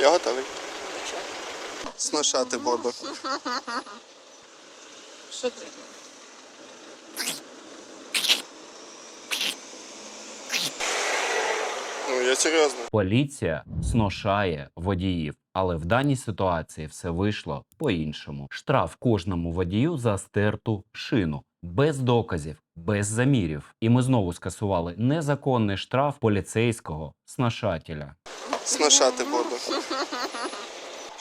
Я готовий. Сношати буду. Що ти? Ну, я серйозно. Поліція сношає водіїв, але в даній ситуації все вийшло по-іншому. Штраф кожному водію за стерту шину. Без доказів, без замірів. І ми знову скасували незаконний штраф поліцейського сношателя. Сношати буду.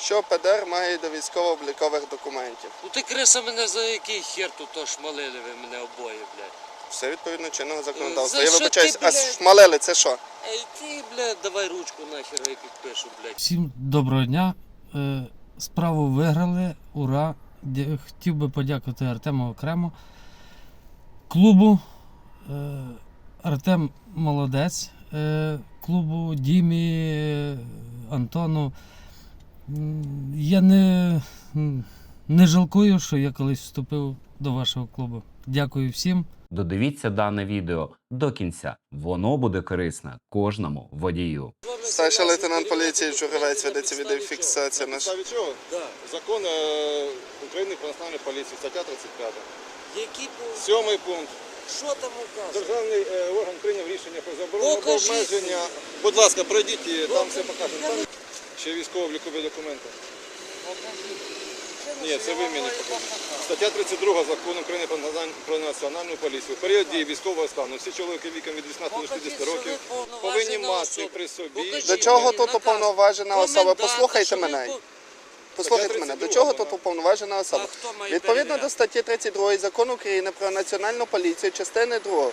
Що ПДР має до військово-облікових документів? Ну ти криса мене за який хер тут шмалили ви мене обоє, блядь. Все відповідно чинного законодавства. За Я що вибачаюсь, ти, а блядь? шмалели це що? Ей ти, блядь, давай ручку нахер я підпишу, блядь. Всім доброго дня. Е, Справу виграли. Ура! Дя- Хотів би подякувати Артему окремо. Клубу. Е, Артем молодець. Е, Клубу Дімі, е, Антону. Я не, не жалкую, що я колись вступив до вашого клубу. Дякую всім. Додивіться дане відео до кінця. Воно буде корисне кожному водію. Старший лейтенант поліції Журавець ведеться відеофіксація. Наш... чого? Закон е, України про національну поліцію, стаття 35. Який був? Сьомий пункт. Що там указано? Державний е, орган прийняв рішення про заборону обмеження. Будь ласка, пройдіть, і там все покажемо. Ще військово-облікові документи. Ні, це ви мені покажете. Стаття 32 закону України про національну- поліцію. В період дії військового стану всі чоловіки віком від 18 до 60 років повинні мати при собі. До чого тут уповноважена особа? Послухайте мене. Послухайте мене, до чого тут уповноважена особа? Відповідно до статті 32 закону України про національну поліцію, частини 2,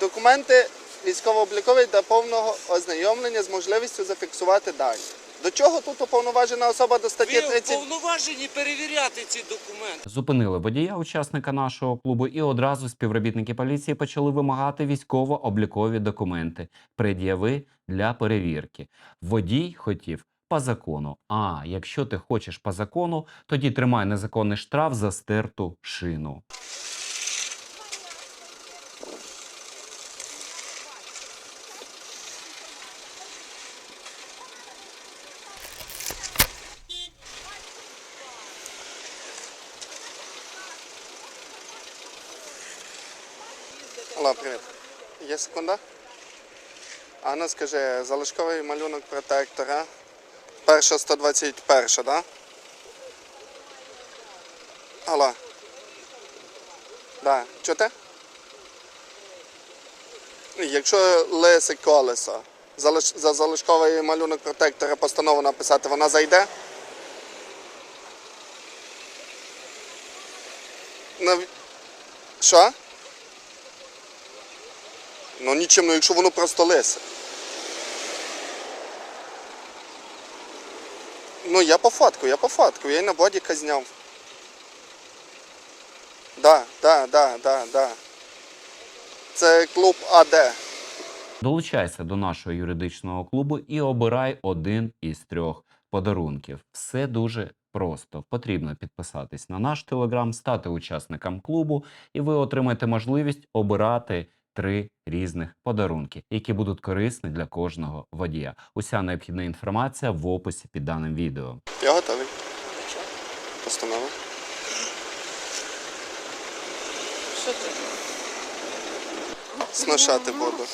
документи військово-облікові до повного ознайомлення з можливістю зафіксувати дані. До чого тут уповноважена особа до статті Ви уповноважені перевіряти ці документи. Зупинили водія, учасника нашого клубу, і одразу співробітники поліції почали вимагати військово-облікові документи, пред'яви для перевірки. Водій хотів по закону. А якщо ти хочеш по закону, тоді тримай незаконний штраф за стерту шину. Алло, привіт. Є секунда? Анна, скажи, залишковий малюнок протектора. Перша 121, так? Да? Алло. Да. Чути? Якщо лисе колесо, залиш... за залишковий малюнок протектора постанову написати, вона зайде? Що? Ну нічим, ну якщо воно просто лисе. Ну я по фотку, я по фотку, я й на бодіка зняв. Да, да, да, да, да. Це клуб АД. Долучайся до нашого юридичного клубу і обирай один із трьох подарунків. Все дуже просто. Потрібно підписатись на наш телеграм, стати учасником клубу, і ви отримаєте можливість обирати три різних подарунки, які будуть корисні для кожного водія. Уся необхідна інформація в описі під даним відео. Я готовий. Постанова. Що? Сношати буду.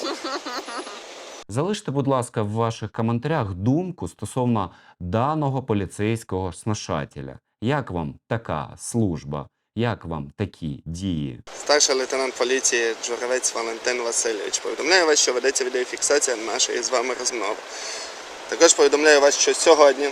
Залиште, будь ласка, в ваших коментарях думку стосовно даного поліцейського сношателя. Як вам така служба? Як вам такі дії? Старший лейтенант поліції Джуравець Валентин Васильович. Повідомляю вас, що ведеться відеофіксація нашої з вами розмови. Також повідомляю вас, що сьогодні,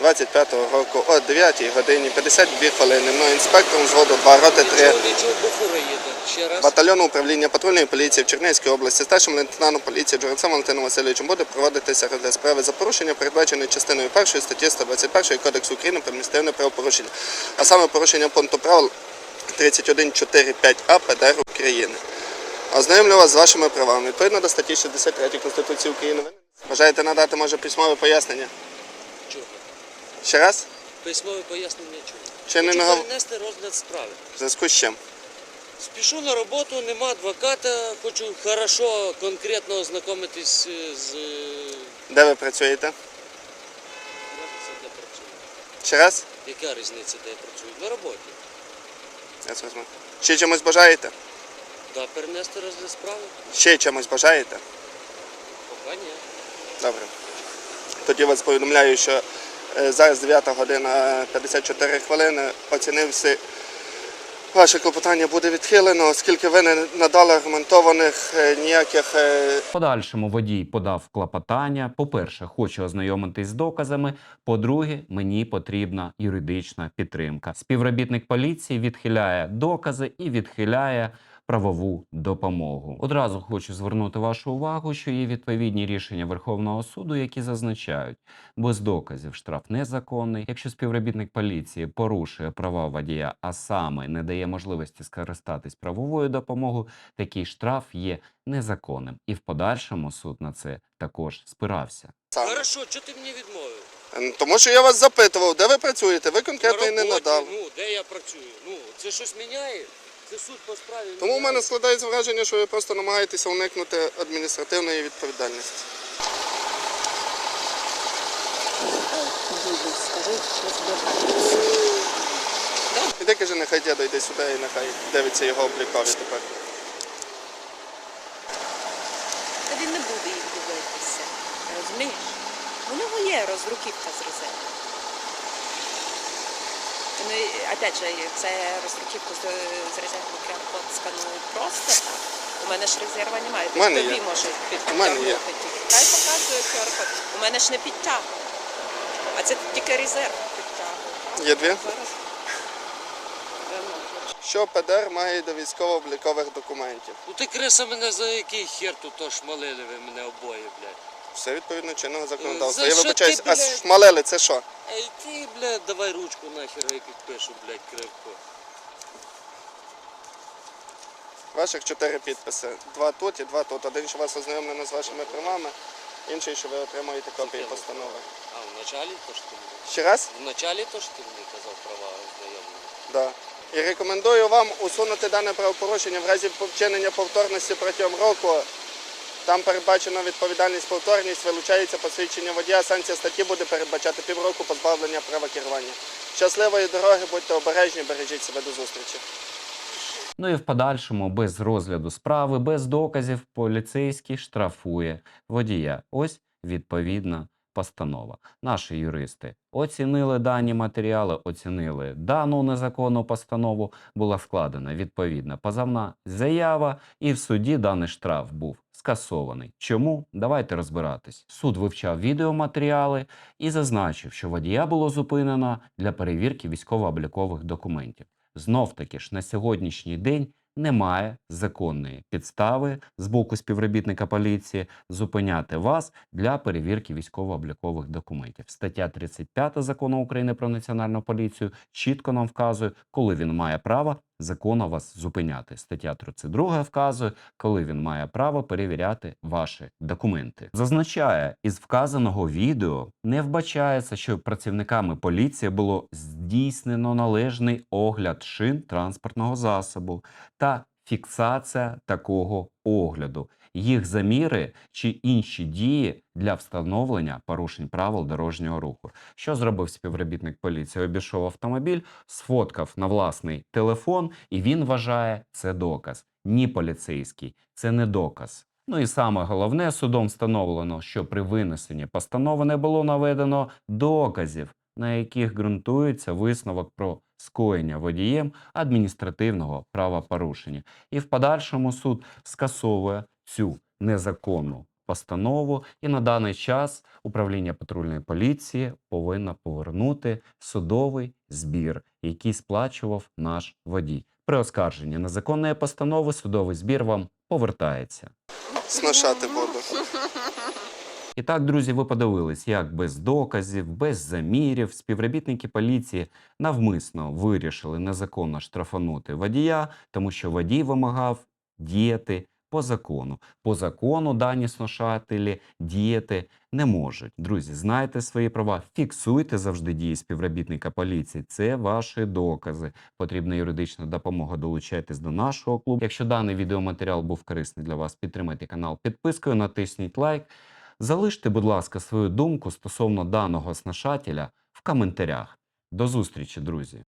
14.05.2025 року о 9 годині 52 хвилини мною інспектором зводу 2 роти 3 Нічого, нічого, буфура їде. Ще раз. батальйону управління патрульної поліції в Чернігівській області старшим лейтенантом поліції Джурцем Валентином Васильовичем буде проводитися розгляд справи за порушення, передбаченої частиною 1 статті 121 Кодексу України про адміністративне правопорушення, а саме порушення пункту правил 31.4.5а ПДР України. Ознайомлю вас з вашими правами. Відповідно до статті 63 Конституції України. ви Бажаєте надати, може, письмове пояснення? Ще раз? Письмове пояснення чого? Чи не Хочу перенести розгляд справи. В зв'язку з чим? Спішу на роботу, нема адвоката, хочу хорошо, конкретно ознайомитись е, з... е, Де ви працюєте? Разниця, де працюю. Ще раз? Яка різниця, де я працюю? На роботі. Я зрозумів. Ще чимось бажаєте? Да, перенести розгляд справи? Ще чимось бажаєте? Поки ні. Добре. Тоді вас повідомляю, що зараз 9 година 54 хвилини. Оцінився. Ваше клопотання буде відхилено, оскільки ви не надали аргументованих е, ніяких е, подальшому водій подав клопотання. По-перше, хочу ознайомитись з доказами. По-друге, мені потрібна юридична підтримка. Співробітник поліції відхиляє докази і відхиляє правову допомогу. Одразу хочу звернути вашу увагу, що є відповідні рішення Верховного суду, які зазначають, без доказів штраф незаконний. Якщо співробітник поліції порушує права водія, а саме не дає можливості скористатись правовою допомогою, такий штраф є незаконним. І в подальшому суд на це також спирався. Хорошо, чого ти мені відмовив? Ем, Тому що я вас запитував, де ви працюєте, ви конкретно і не надав. Ну, де я працюю? Ну, це щось міняє? Це суд по справі. Тому в мене складається враження, що ви просто намагаєтеся уникнути адміністративної відповідальності. Іди каже, нехай дядо йде сюди і нехай дивиться його облікові тепер. Та він не буде їх дивитися. Розумієш? У нього є розруківка з резерву. Ну, і, опять же, це розруківку з, з резерву QR-код сканують просто так. У мене ж резерва немає. У мене Тобі є. може У мене є. підтягнути. Хай показує QR-код. У мене ж не підтягує. А це тільки резерв підтягує. Є дві? Зараз. Що ПДР має до військово-облікових документів? Ну ти криса мене за який хер тут шмалили ви мене обоє, блядь. Все відповідно чинного законодавства. За Я що вибачаюсь, а блядь? шмалели це що? Ей ти, блядь, давай ручку нахер, я підпишу, блядь, кривко. Ваших чотири підписи. Два тут і два тут. Один, що вас ознайомлено з вашими правами, інший, що ви отримуєте копії постанови. А, в началі то ж ти мені? Ще раз? В началі то ж ти мені казав права ознайомлення. Да. І рекомендую вам усунути дане правопорушення в разі вчинення повторності протягом року. Там передбачена відповідальність повторність, вилучається посвідчення водія. Санкція статті буде передбачати півроку позбавлення права керування. Щасливої дороги, будьте обережні, бережіть себе до зустрічі. Ну і в подальшому, без розгляду справи, без доказів, поліцейський штрафує водія. Ось відповідна постанова. Наші юристи оцінили дані матеріали, оцінили дану незаконну постанову. Була складена відповідна позовна заява, і в суді даний штраф був скасований. Чому? Давайте розбиратись. Суд вивчав відеоматеріали і зазначив, що водія було зупинено для перевірки військово-облікових документів. Знов таки ж на сьогоднішній день немає законної підстави з боку співробітника поліції зупиняти вас для перевірки військово-облікових документів. Стаття 35 закону України про національну поліцію чітко нам вказує, коли він має право законно вас зупиняти. Стаття 32 вказує, коли він має право перевіряти ваші документи. Зазначає, із вказаного відео не вбачається, що працівниками поліції було здійснено належний огляд шин транспортного засобу та фіксація такого огляду, їх заміри чи інші дії для встановлення порушень правил дорожнього руху. Що зробив співробітник поліції? Обійшов автомобіль, сфоткав на власний телефон, і він вважає це доказ. Ні, поліцейський, це не доказ. Ну і саме головне, судом встановлено, що при винесенні постанови не було наведено доказів, на яких ґрунтується висновок про скоєння водієм адміністративного правопорушення. І в подальшому суд скасовує цю незаконну постанову, і на даний час управління патрульної поліції повинно повернути судовий збір, який сплачував наш водій. При оскарженні незаконної постанови судовий збір вам повертається. Сношати буду. І так, друзі, ви подивились, як без доказів, без замірів співробітники поліції навмисно вирішили незаконно штрафанути водія, тому що водій вимагав діяти по закону. По закону дані сношателі діяти не можуть. Друзі, знайте свої права, фіксуйте завжди дії співробітника поліції. Це ваші докази. Потрібна юридична допомога. Долучайтесь до нашого клубу. Якщо даний відеоматеріал був корисний для вас, підтримайте канал підпискою, натисніть лайк. Залиште, будь ласка, свою думку стосовно даного сношателя в коментарях. До зустрічі, друзі!